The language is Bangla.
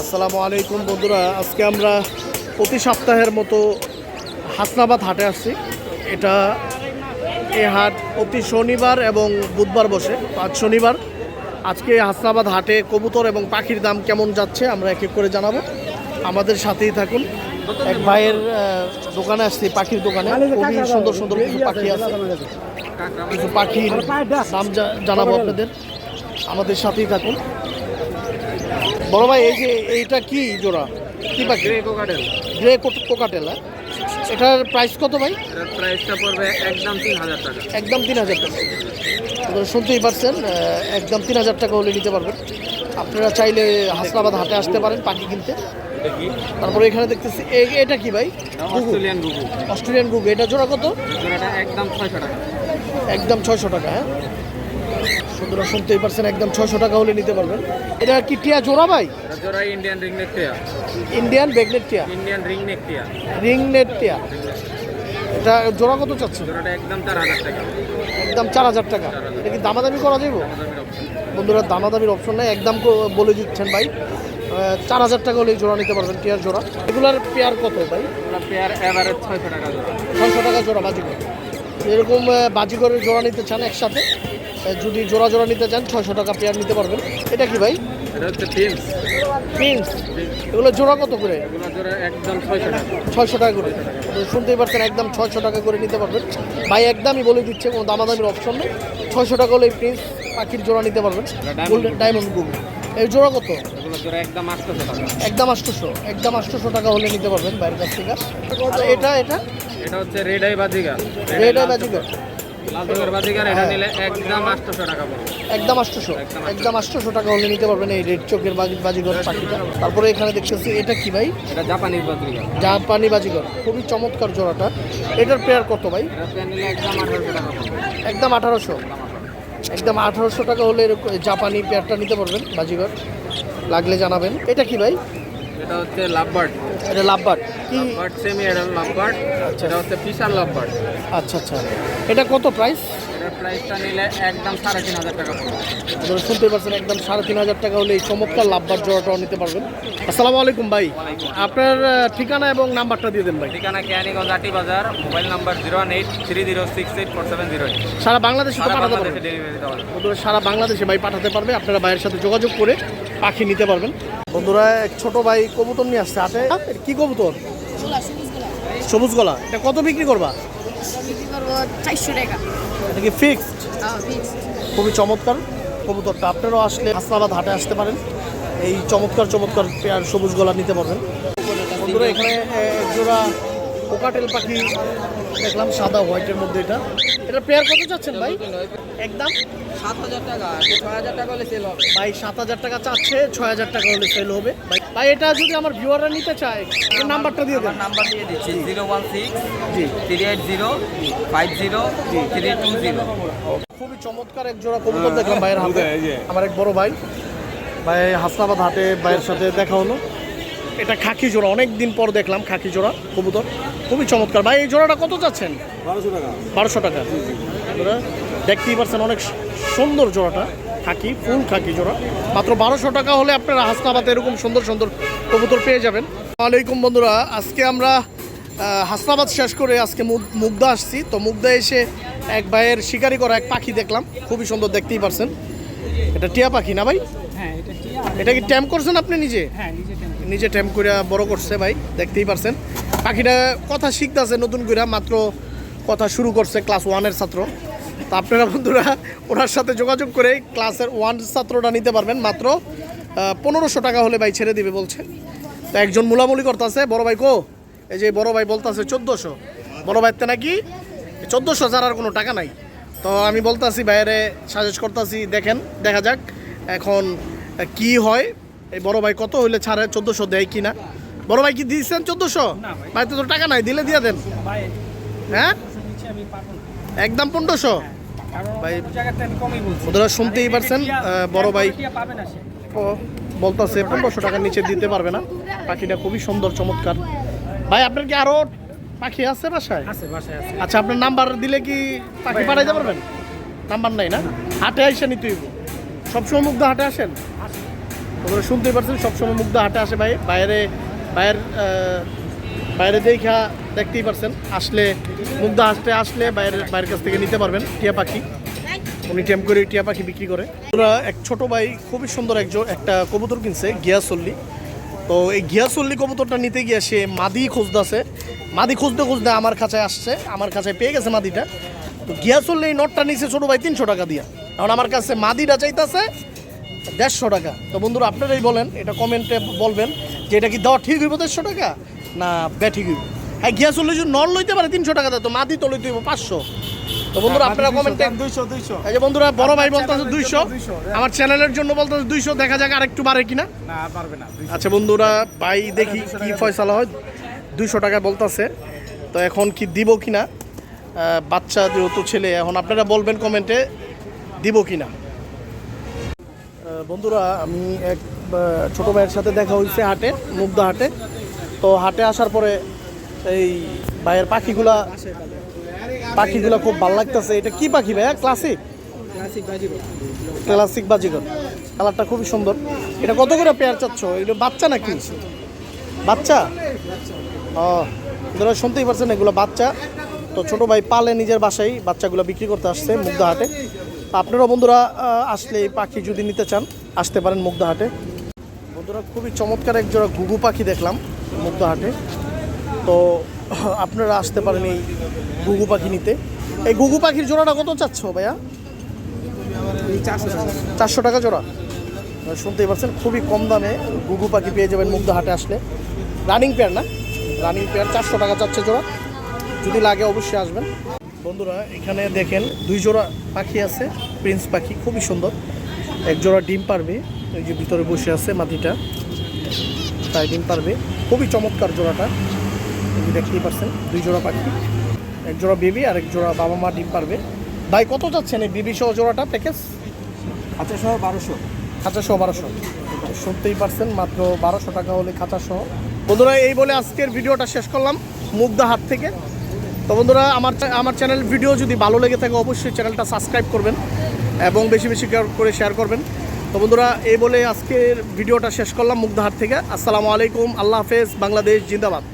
আসসালামু আলাইকুম বন্ধুরা। আজকে আমরা প্রতি সপ্তাহের মতো হাসনাবাদ হাটে আসছি। এটা এই হাট প্রতি শনিবার এবং বুধবার বসে। আজ শনিবার। আজকে হাসনাবাদ হাটে কবুতর এবং পাখির দাম কেমন যাচ্ছে আমরা এক এক করে জানাব। আমাদের সাথেই থাকুন। এক ভাইয়ের দোকানে আসছি পাখির দোকানে। খুবই সুন্দর সুন্দর কিছু পাখি আছে। কিছু পাখির দাম জানাব আপনাদের। আমাদের সাথেই থাকুন। বড় ভাই এই যে এইটা কি জোড়া? কি পাখি? Grey cockatiel grey cockatiel? এটার প্রাইস কত ভাই? এটার প্রাইসটা পড়বে একদম তিন হাজার টাকা। একদম তিন হাজার টাকা। শুনতেই পারছেন একদম তিন হাজার টাকা হলে নিতে পারবেন। আপনারা চাইলে হাসনাবাদ হাটে আসতে পারেন পাখি কিনতে। তারপরে এখানে দেখতেছি এটা কি ভাই? অস্ট্রেলিয়ান গুগু অস্ট্রেলিয়ান গুগু এটা জোড়া কত? জোড়াটা একদম ছয়শো টাকা। একদম ছয়শো টাকা হ্যাঁ? সুতরাং শুনতেই পারছেন একদম ছয়শো টাকা হলে নিতে পারবেন। এটা কি টিয়া জোড়া ভাই? জোড়া ইন্ডিয়ান রিং টিয়া। ইন্ডিয়ান টিয়া? ইন্ডিয়ান রিং নেক টিয়া। রিং নেট টিয়া। এটা জোড়া কত চাচ্ছে জোড়াটা একদম চার হাজার টাকা। একদম চার হাজার টাকা। এটা কি দামাদামি করা যাব বন্ধুরা দামাদামির অপশন নাই একদম বলে দিচ্ছেন ভাই। চার হাজার টাকা হলে জোড়া নিতে পারবেন পেয়ার জোড়া। এগুলার পেয়ার কত ভাই? পেয়ার ছয়শো টাকা জোড়া। ছয়শো টাকা জোড়া বাজিকর এরকম আহ, বাজিকরের জোড়া নিতে চান একসাথে? যদি জোড়া জোড়া নিতে চান ছয়শো টাকা পেয়ার নিতে পারবেন। এটা কি ভাই? এটা হচ্ছে পিন্স এগুলো জোড়া কত করে? একদম ছয়শো টাকা। ছয়শো টাকা করে। শুনতেই পারছেন একদম ছয়শো টাকা করে নিতে পারবেন। ভাই একদমই বলে দিচ্ছে কোনো দামাদামির অপশন নেই। ছয়শো টাকা হলে এই প্রিন্স পাখির জোড়া নিতে পারবেন। গোল্ডেন ডায়মন্ড গুগল এই জোড়া কত? একদম আটশোশো টাকা। একদম আটশোশো। একদম আটশোশো টাকা হলে নিতে পারবেন বাইরের কাছ থেকে। এটা এটা? এটা হচ্ছে রেড আই বাজিগার। রেড আই বাজিকর বাজিগার নিলে একদম আটশোশো একদম আটশোশো। টাকা হলে নিতে পারবেন এই রেড চোখের বাজি বাজিঘর পাখিটা। তারপরে এখানে দেখতেছি এটা কি ভাই? এটা জাপানিজ বাজিগার। জাপানি খুবই চমৎকার জোড়াটা। এটার পেয়ার কত ভাই? একদম আঠারোশো। একদম আঠারোশো টাকা হলে এরকম জাপানি পেয়ারটা নিতে পারবেন বাজিঘর লাগলে জানাবেন। এটা কি ভাই? এটা হচ্ছে লাভবার্ড। এটা লাভবার্ড। কি? লাভবার্ড সেমি এডাল লাভবার্ড আচ্ছা। এটা হচ্ছে ফিশার লাভবার্ড আচ্ছা আচ্ছা। এটা কত প্রাইস এটার প্রাইসটা নিলে একদম সাড়ে তিন হাজার টাকা পড়বে। আপনারা শুনতে পারছেন একদম সাড়ে তিন হাজার টাকা হলে এই চমৎকার লাভবার জোড়াটাও নিতে পারবেন। আসসালামু আলাইকুম ভাই। আপনার ঠিকানা এবং নাম্বারটা দিয়ে দেন ভাই। ঠিকানা Keraniganj Aati Bazar mobile number zero one eight three zero six eight four seven zero সারা বাংলাদেশে তো পাঠাতে পারবেন। বন্ধুরা সারা বাংলাদেশে ভাই পাঠাতে পারবে। আপনারা ভাইয়ের সাথে যোগাযোগ করে পাখি নিতে পারবেন। বন্ধুরা এক ছোট ভাই কবুতর নিয়ে আসছে এটা কি কবুতর? সবুজ গলা এটা কত বিক্রি করবা? এটা কি ফিক্সড fixed। খুবই চমৎকার। কবুতরটা আপনারাও আসলে হাসনাবাদ হাটে আসতে পারেন। এই চমৎকার চমৎকার পেয়ার সবুজ গলা নিতে পারবেন। বন্ধুরা এখানে এ, এক জোড়া কোকাটেল পাখি দেখলাম সাদা হোয়াইটের মধ্যে এটা। এটা পেয়ার কত চাচ্ছেন ভাই? একদম। সাত হাজার টাকা ছয় হাজার টাকা হলে সেল হবে। ভাই সাত হাজার টাকা চাচ্ছে ছয় হাজার টাকা হলে সেল হবে। ভাই ভাই এটা যদি আমার ভিউয়াররা নিতে চায় নাম্বারটা দিয়ে দেন। নাম্বার দিয়ে দিচ্ছি জিরো ওয়ান সিক্স জি। Three eight zero five zero three two zero খুবই চমৎকার এক জোড়া কবুতর দেখলাম ভাইয়ের হাতে। আমার এক বড় ভাই। ভাই হাসনাবাদ হাটে ভাইয়ের সাথে দেখা হলো। এটা খাকি জোড়া অনেক দিন পর দেখলাম খাকি জোড়া কবুতর। খুবই চমৎকার। ভাই এই জোড়াটা কত চাচ্ছেন? বারোশো টাকা। বারোশো টাকা। দেখতেই পারছেন অনেক সুন্দর জোড়াটা খাকি ফুল খাকি জোড়া। মাত্র বারোশো টাকা হলে আপনারা হাসনাবাদে এরকম সুন্দর সুন্দর কবুতর পেয়ে যাবেন। আলাইকুম বন্ধুরা আজকে আমরা হাসনাবাদ শেষ করে আজকে মুগ- মুগদা আসছি। তো মুগদা এসে এক ভাইয়ের শিকারি করা এক পাখি দেখলাম খুবই সুন্দর দেখতেই পারছেন। এটা টিয়া পাখি না ভাই? হ্যাঁ এটা কি ট্যাম্প করছেন আপনি নিজে? হ্যাঁ নিজে নিজে ট্যাম্প করে বড় করছে ভাই দেখতেই পারছেন। পাখিটা কথা শিখতেছে নতুন করে মাত্র কথা শুরু করছে ক্লাস ওয়ানের ছাত্র। তা আপনারা বন্ধুরা ওনার সাথে যোগাযোগ করে ক্লাসের ওয়ান ছাত্রটা নিতে পারবেন। মাত্র পনেরোশো টাকা হলে ভাই ছেড়ে দিবে বলছে। তো একজন মুলামুলি করতেছে বড় ভাই কো? এই যে বড় ভাই বলতেছে চোদ্দোশো। বড় ভাইতে নাকি চোদ্দোশো ছাড়ার কোনো টাকা নাই। তো আমি বলতাছি বাইরে সাজেস্ট করতেছি দেখেন দেখা যাক এখন কি হয়। এই বড় ভাই কত হইলে ছাড়ে চোদ্দোশো দেয় কি না? বড় ভাই কি দিয়েছেন চোদ্দোশো? ভাই। তো টাকা নাই দিলে দিয়ে দেন। হ্যাঁ? একদম পনেরোশো। ভাই ওদের শুনতেই পারছেন বড় ভাই ও বলতেছে পনেরোশো টাকার নিচে দিতে পারবে না। পাখিটা খুবই সুন্দর চমৎকার। ভাই আপনার কি আরও পাখি আছে বাসায়? আচ্ছা আপনার নাম্বার দিলে কি পাখি পাঠাইতে পারবেন? নাম্বার নাই না? হাটে আইসা নিতে হইব। সবসময় মুগ্ধ হাটে আসেন? তোমরা শুনতেই পারছেন সবসময় মুগ্ধ হাটে আসে ভাই। বাইরে বাইরের বাইরে দেখা দেখতেই পারছেন, আসলে, মুগ্ধা হাটে আসলে বাইরের বাইরের কাছ থেকে নিতে পারবেন টিয়া পাখি। উনি টেম করে টিয়া পাখি বিক্রি করে। ওরা এক ছোট ভাই খুবই সুন্দর একজন, একটা কবুতর কিনছে, গিয়াসল্লি। তো এই গিয়াসল্লি কবুতরটা নিতে গিয়ে সে মাদি খুঁজতেছে। মাদি খুঁজতে খুঁজতে আমার কাছে আসছে, আমার কাছে পেয়ে গেছে মাদিটা। তো গিয়াসল্লি এই নটটা নিছে ছোট ভাই তিনশো টাকা দিয়া। কারণ আমার কাছে মাদিটা চাইতেছে দেড়শো টাকা। তো বন্ধুরা, আপনারাই বলেন, এটা কমেন্টে বলবেন যে এটা কি দেওয়া ঠিক হইব দেড়শো টাকা না বে ঠিক হইব? হ্যাঁ গিয়াসল্লি যদি নল লইতে পারে তিনশো টাকা তো মাদি তো লইতে হইব পাঁচশো। তো বন্ধুরা আপনারা কমেন্টে দুইশো দুইশো এই যে বন্ধুরা বড় ভাই বলতেছে দুইশো। আমার চ্যানেলের জন্য বলতেছে দুইশো দেখা যাক আরেকটু বাড়ে কিনা। না পারবে না আচ্ছা বন্ধুরা ভাই দেখি কি ফয়সালা হয়। দুইশো টাকা বলতেছে। তো এখন কি দিব কি না বাচ্চা যেহেতু ছেলে এখন আপনারা বলবেন কমেন্টে দিব কি না বন্ধুরা আমি এক ছোট ভাইয়ের সাথে দেখা হয়েছে হাটে মুগ্ধা হাটে। তো হাটে আসার পরে এই ভাইয়ের পাখিগুলা পাখিগুলা খুব ভালো লাগতেছে। এটা কি পাখি ভাইয়া? ক্লাসিক ক্লাসিক বাজিগর। কালারটা খুবই সুন্দর। এটা কত করে পেয়ার চাচ্ছ? এটা বাচ্চা নাকি? বাচ্চা? ও, ধরো শুনতেই পারছেন এগুলো বাচ্চা। তো ছোট ভাই পালে নিজের বাসায় বাচ্চাগুলো বিক্রি করতে আসছে মুগ্ধা হাটে। আপনারা বন্ধুরা আসলে এই পাখি যদি নিতে চান, আসতে পারেন মুগ্ধা হাটে। বন্ধুরা, খুবই চমৎকার এক জোড়া ঘুঘু পাখি দেখলাম মুগ্ধা হাটে। তো আপনারা আসতে পারেন এই ঘুঘু পাখি নিতে এই ঘুঘু পাখির জোড়াটা কত চাচ্ছ ভাইয়া? চারশো টাকা জোড়া। শুনতেই পারছেন খুবই কম দামে গুগু পাখি পেয়ে যাবেন মুগ্ধ হাটে আসলে। রানিং পেয়ার না? রানিং পেয়ার চারশো টাকা চাচ্ছে জোড়া। যদি লাগে অবশ্যই আসবেন। বন্ধুরা, এখানে দেখেন দুই জোড়া পাখি আছে, প্রিন্স পাখি, খুবই সুন্দর। এক জোড়া ডিম পারবে, এই যে ভিতরে বসে আছে মাটিটা। তাই ডিম পারবে। খুবই চমৎকার জোড়াটা। দেখতেই পারছেন। দুই জোড়া পাখি এক জোড়া বেবি আর এক জোড়া বাবা মা ডিম পারবে। ভাই কত যাচ্ছেন এই বেবি সহ জোড়াটা প্যাকেজ? আচ্ছা সহ বারোশো। খাঁচা সহ বারোশো। শুনতেই পারছেন মাত্র বারোশো টাকা হলে খাঁচা সহ। বন্ধুরা এই বলে আজকের ভিডিওটা শেষ করলাম মুগ্ধা হাট থেকে। তো বন্ধুরা আমার আমার চ্যানেল ভিডিও যদি ভালো লেগে থাকে অবশ্যই চ্যানেলটা সাবস্ক্রাইব করবেন এবং বেশি বেশি করে শেয়ার করবেন। তো বন্ধুরা এই বলে আজকের ভিডিওটা শেষ করলাম মুগ্ধা হাট থেকে। আসসালামু আলাইকুম আল্লাহ হাফেজ বাংলাদেশ জিন্দাবাদ।